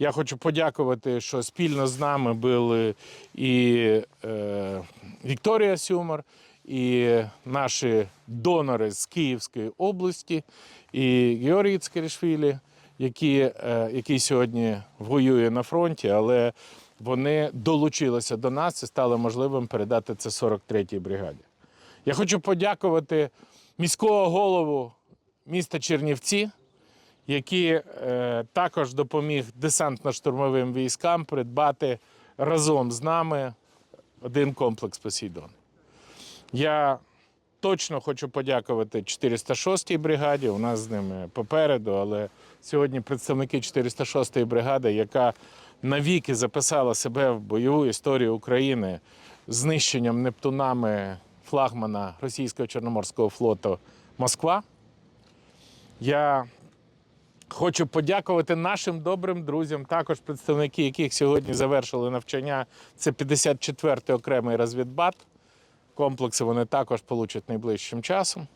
Я хочу подякувати, що спільно з нами були і е, Вікторія Сюмар, і наші донори з Київської області, і Георгій Цкарішвілі, які, е, який сьогодні воює на фронті, але вони долучилися до нас і стали можливим передати це 43-й бригаді. Я хочу подякувати міського голову міста Чернівці, який е, також допоміг десантно-штурмовим військам придбати разом з нами один комплекс Посейдон. Я точно хочу подякувати 406-й бригаді. У нас з ними попереду, але сьогодні представники 406-ї бригади, яка навіки записала себе в бойову історію України знищенням Нептунами флагмана російського Чорноморського флоту Москва. Я Хочу подякувати нашим добрим друзям, також представники, яких сьогодні завершили навчання. Це 54-й окремий розвідбат. Комплекси вони також получать найближчим часом.